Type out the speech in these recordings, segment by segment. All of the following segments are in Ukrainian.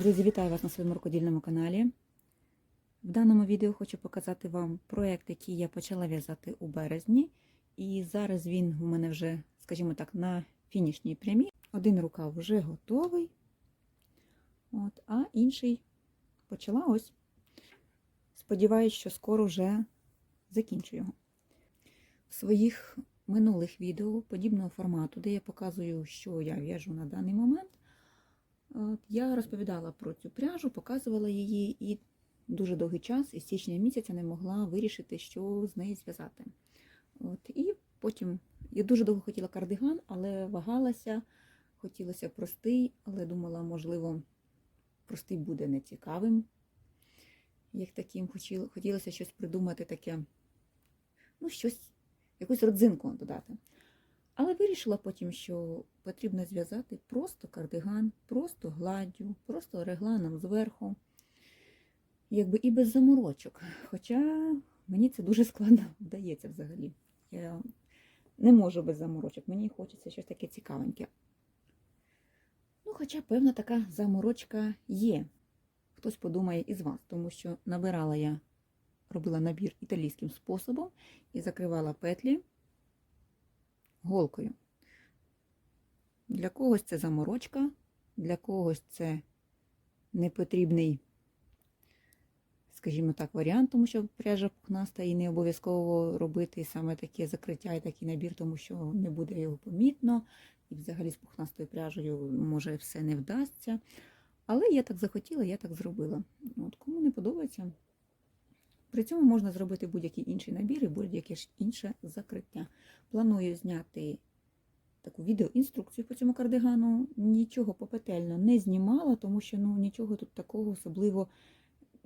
Друзі, вітаю вас на своєму рукодільному каналі. В даному відео хочу показати вам проєкт, який я почала в'язати у березні. І зараз він у мене вже, скажімо так, на фінішній прямі. Один рукав вже готовий, от, а інший почала ось. Сподіваюсь, що скоро вже закінчу його. В своїх минулих відео подібного формату, де я показую, що я в'яжу на даний момент. От, Я розповідала про цю пряжу, показувала її і дуже довгий час, із січня місяця не могла вирішити, що з неї зв'язати. От, І потім я дуже довго хотіла кардиган, але вагалася, хотілося простий, але думала, можливо, простий буде нецікавим. Як таким хотілося щось придумати таке, ну, щось, якусь родзинку додати. Але вирішила потім, що потрібно зв'язати просто кардиган, просто гладдю, просто регланом зверху, якби і без заморочок. Хоча мені це дуже складно вдається взагалі. Я не можу без заморочок, мені хочеться щось таке цікавеньке. Ну, хоча, певна, така заморочка є. Хтось подумає із вас, тому що набирала я, робила набір італійським способом і закривала петлі голкою. Для когось це заморочка, для когось це непотрібний, скажімо так, варіант, тому що пряжа пухнаста і не обов'язково робити саме таке закриття і такий набір, тому що не буде його помітно. І взагалі з пухнастою пряжею може все не вдасться. Але я так захотіла, я так зробила. От Кому не подобається, при цьому можна зробити будь-який інший набір і будь-яке інше закриття. Планую зняти таку відеоінструкцію по цьому кардигану. Нічого попетельно не знімала, тому що ну, нічого тут такого особливо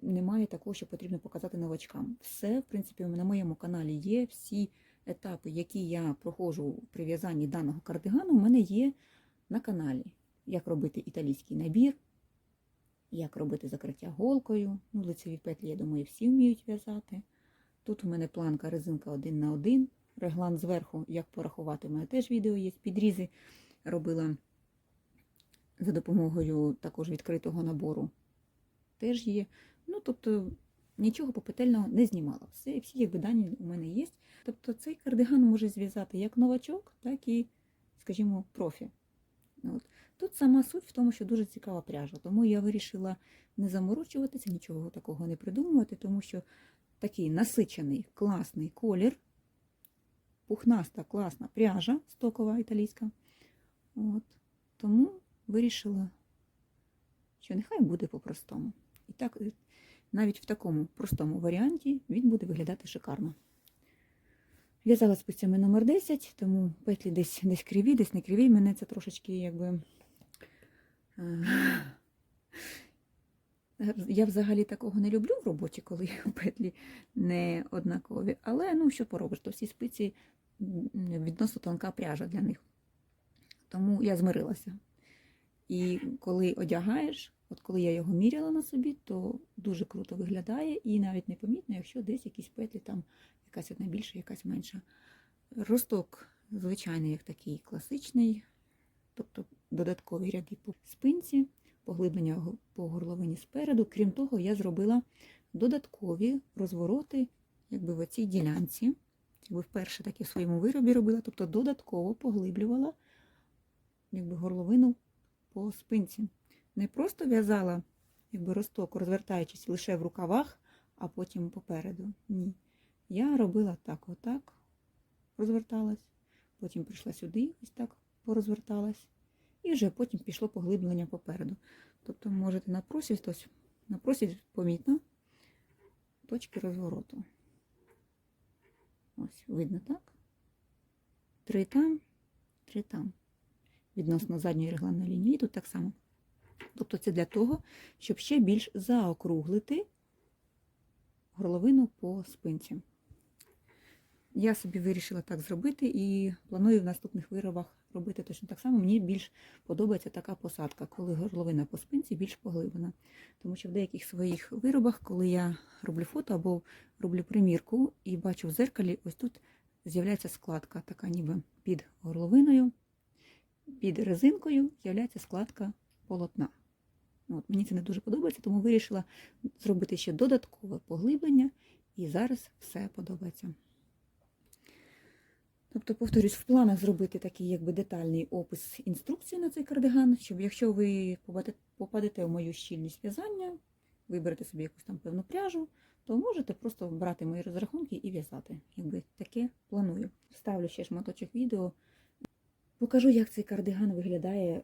немає, такого, що потрібно показати новачкам. Все, в принципі, на моєму каналі є всі етапи, які я проходжу при в'язанні даного кардигану, у мене є на каналі. Як робити італійський набір як робити закриття голкою. Ну, лицеві петлі, я думаю, всі вміють в'язати. Тут у мене планка резинка один на один. Реглан зверху, як порахувати, у мене теж відео є. Підрізи робила за допомогою також відкритого набору. Теж є. Ну, тобто, нічого попетельного не знімала. Все, всі якби дані у мене є. Тобто цей кардиган може зв'язати як новачок, так і, скажімо, профі. От. Тут сама суть в тому, що дуже цікава пряжа, тому я вирішила не заморочуватися, нічого такого не придумувати, тому що такий насичений, класний колір, пухнаста, класна пряжа стокова італійська. От. Тому вирішила, що нехай буде по-простому. І так, навіть в такому простому варіанті він буде виглядати шикарно. В'язала спицями номер 10, тому петлі десь десь криві, десь не криві. Мене це трошечки якби. Я взагалі такого не люблю в роботі, коли петлі не однакові. Але ну що поробиш, то всі спиці відносно тонка пряжа для них. Тому я змирилася. І коли одягаєш, от коли я його міряла на собі, то дуже круто виглядає і навіть непомітно, якщо десь якісь петлі, там якась одна більша, якась менша. Росток, звичайний, як такий класичний, тобто додаткові ряди по спинці, поглиблення по горловині спереду. Крім того, я зробила додаткові розвороти якби в цій ділянці. Якби вперше таке в своєму виробі робила, тобто додатково поглиблювала якби, горловину по спинці. Не просто в'язала якби, росток, розвертаючись лише в рукавах, а потім попереду. Ні. Я робила так, отак, розверталась, потім прийшла сюди, ось так порозверталась, і вже потім пішло поглиблення попереду. Тобто, можете на ось на просвіт помітно точки розвороту. Ось, видно так. Три там, три там. Відносно задньої регланної лінії, тут так само. Тобто це для того, щоб ще більш заокруглити горловину по спинці. Я собі вирішила так зробити і планую в наступних виробах робити точно так само. Мені більш подобається така посадка, коли горловина по спинці більш поглиблена. Тому що в деяких своїх виробах, коли я роблю фото або роблю примірку і бачу в зеркалі, ось тут з'являється складка, така ніби під горловиною, під резинкою з'являється складка полотна. От, мені це не дуже подобається, тому вирішила зробити ще додаткове поглиблення, і зараз все подобається. Тобто, повторюсь, в планах зробити такий якби детальний опис інструкції на цей кардиган, щоб якщо ви попадете- в мою щільність в'язання, виберете собі якусь там певну пряжу, то можете просто брати мої розрахунки і в'язати. Якби таке планую. Вставлю ще шматочок відео. Покажу, як цей кардиган виглядає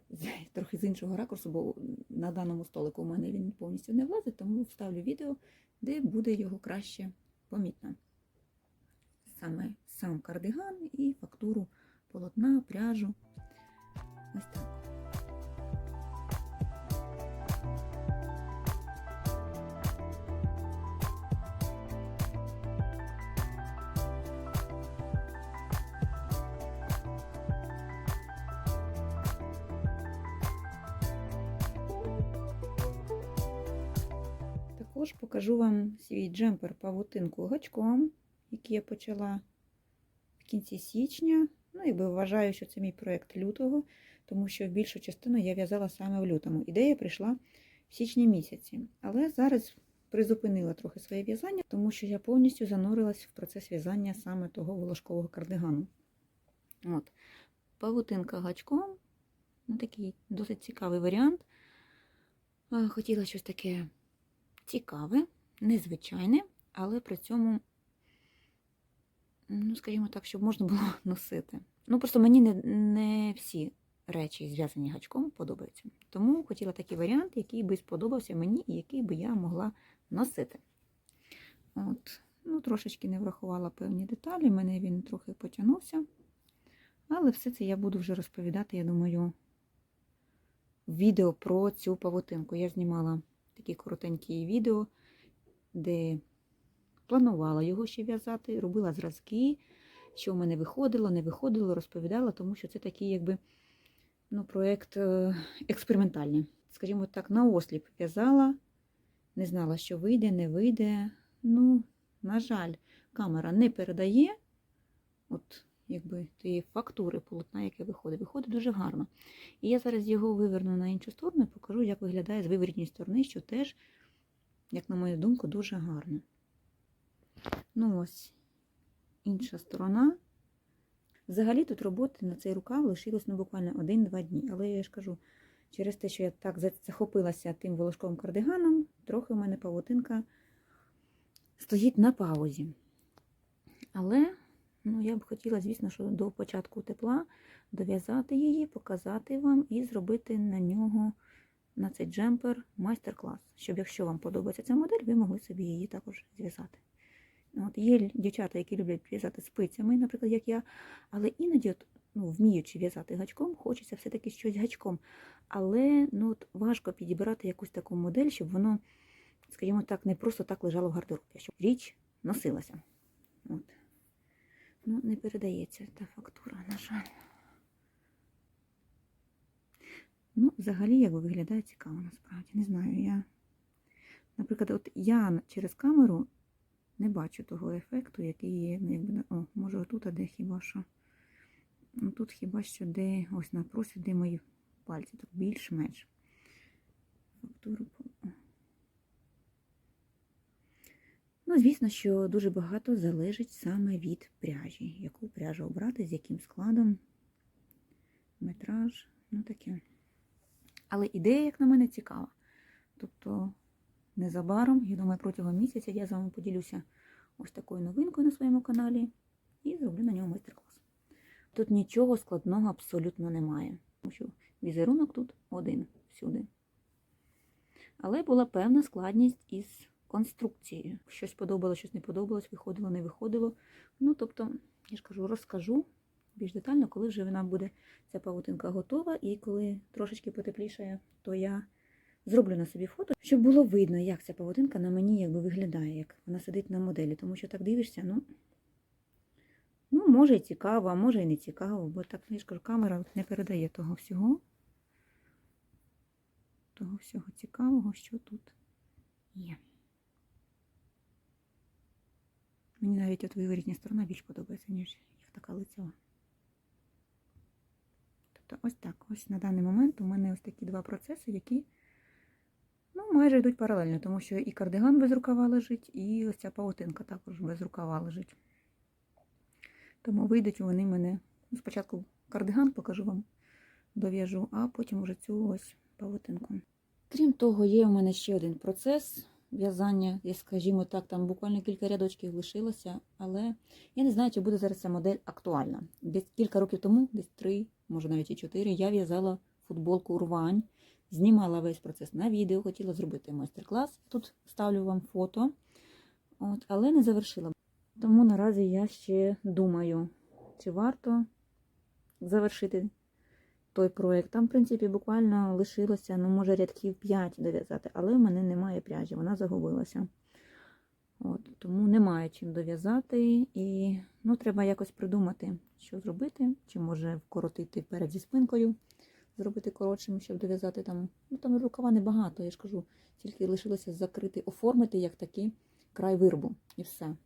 трохи з іншого ракурсу, бо на даному столику у мене він повністю не влазить, тому вставлю відео, де буде його краще помітно. Саме сам кардиган і фактуру полотна, пряжу. Ось так. Також покажу вам свій джемпер павутинку гачком, який я почала в кінці січня. Ну, якби вважаю, що це мій проєкт лютого, тому що більшу частину я в'язала саме в лютому. Ідея прийшла в січні місяці. Але зараз призупинила трохи своє в'язання, тому що я повністю занурилась в процес в'язання саме того волошкового кардигану. От. Павутинка гачком. Ну, такий досить цікавий варіант. Хотіла щось таке цікаве, незвичайне, але при цьому, ну, скажімо так, щоб можна було носити. Ну, просто мені не, не всі речі, зв'язані гачком, подобаються. Тому хотіла такий варіант, який би сподобався мені і який би я могла носити. От. Ну, трошечки не врахувала певні деталі, мене він трохи потягнувся. Але все це я буду вже розповідати, я думаю, відео про цю павутинку. Я знімала такі коротенькі відео, де планувала його ще в'язати, робила зразки, що в мене виходило, не виходило, розповідала, тому що це такий, якби, ну, проєкт е, експериментальний. Скажімо так, на осліп в'язала, не знала, що вийде, не вийде. Ну, на жаль, камера не передає от, якби, тієї фактури полотна, яке виходить. Виходить дуже гарно. І я зараз його виверну на іншу сторону і покажу, як виглядає з виворітньої сторони, що теж, як на мою думку, дуже гарно. Ну ось, інша сторона. Взагалі тут роботи на цей рукав лишилось ну, буквально 1-2 дні. Але я ж кажу, через те, що я так захопилася тим волошковим кардиганом, трохи у мене павутинка стоїть на паузі. Але ну, я б хотіла, звісно, що до початку тепла дов'язати її, показати вам і зробити на нього, на цей джемпер, майстер-клас. Щоб, якщо вам подобається ця модель, ви могли собі її також зв'язати. От Є дівчата, які люблять в'язати спицями, наприклад, як я, але іноді, от, ну, вміючи в'язати гачком, хочеться все-таки щось гачком. Але ну, от, важко підібрати якусь таку модель, щоб воно, скажімо так, не просто так лежало в гардеробі, щоб річ носилася. От. Ну, не передається та фактура, на жаль. Ну, взагалі, як виглядає цікаво, насправді. Не знаю, я. Наприклад, от я через камеру не бачу того ефекту, який є. ну, Якби, о, може, отут, а де хіба що. Ну, Тут хіба що де ось на просвіт, де мої пальці, так більш-менш. Фактуру. Ну, звісно, що дуже багато залежить саме від пряжі. Яку пряжу обрати, з яким складом, метраж, ну таке. Але ідея, як на мене, цікава. Тобто, незабаром, я думаю, протягом місяця я з вами поділюся ось такою новинкою на своєму каналі і зроблю на ньому майстер-клас. Тут нічого складного абсолютно немає, тому що візерунок тут один всюди. Але була певна складність із конструкцією. Щось подобалось, щось не подобалось, виходило, не виходило. Ну, тобто, я ж кажу, розкажу більш детально, коли вже вона буде, ця павутинка готова, і коли трошечки потеплішає, то я зроблю на собі фото, щоб було видно, як ця павутинка на мені якби виглядає, як вона сидить на моделі. Тому що так дивишся, ну, ну може і цікаво, а може і не цікаво, бо так, я кажу, камера не передає того всього, того всього цікавого, що тут є. Мені навіть от виворітня сторона більш подобається, ніж їх така лицева. Тобто ось так. Ось на даний момент у мене ось такі два процеси, які Ну, майже йдуть паралельно, тому що і кардиган без рукава лежить, і ось ця павутинка також без рукава лежить. Тому вийдуть вони мене. ну, Спочатку кардиган покажу вам, дов'яжу, а потім уже цю ось павутинку. Крім того, є у мене ще один процес в'язання, скажімо так, там буквально кілька рядочків лишилося, але я не знаю, чи буде зараз ця модель актуальна. Десь кілька років тому, десь три, може навіть і чотири, я в'язала футболку рвань, знімала весь процес на відео, хотіла зробити майстер-клас. Тут ставлю вам фото, от, але не завершила. Тому наразі я ще думаю, чи варто завершити той проєкт. Там, в принципі, буквально лишилося, ну, може, рядків 5 дов'язати, але в мене немає пряжі, вона загубилася. От, тому немає чим дов'язати, і ну, треба якось придумати, що зробити, чи може вкоротити перед зі спинкою, зробити коротшим, щоб дов'язати там. Ну там рукава небагато, я ж кажу, тільки лишилося закрити, оформити як такий край виробу і все.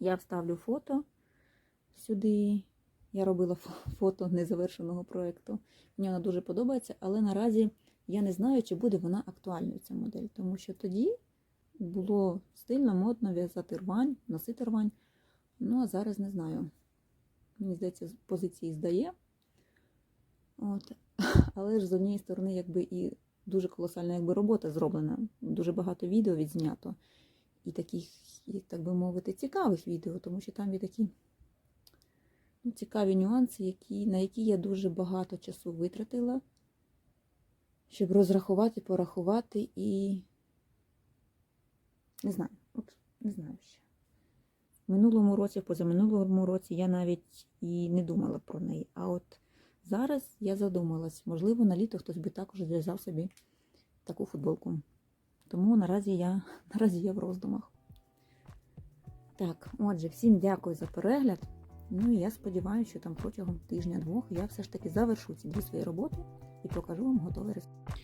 Я вставлю фото сюди. Я робила фото незавершеного проєкту. Мені вона дуже подобається, але наразі я не знаю, чи буде вона актуальною ця модель, тому що тоді було стильно, модно в'язати рвань, носити рвань. Ну, а зараз не знаю. Мені здається, позиції здає. От. Але ж з однієї сторони, якби і дуже колосальна якби, робота зроблена. Дуже багато відео відзнято. І таких, так би мовити, цікавих відео, тому що там є такі ну, цікаві нюанси, які, на які я дуже багато часу витратила, щоб розрахувати, порахувати і не знаю, от не знаю ще. В минулому році, позаминулому році я навіть і не думала про неї. А от зараз я задумалась, можливо, на літо хтось би також зв'язав собі таку футболку. Тому наразі я, наразі я в роздумах. Так, отже, всім дякую за перегляд. Ну і я сподіваюся, що там протягом тижня-двох я все ж таки завершу ці дві свої роботи і покажу вам готовий результат.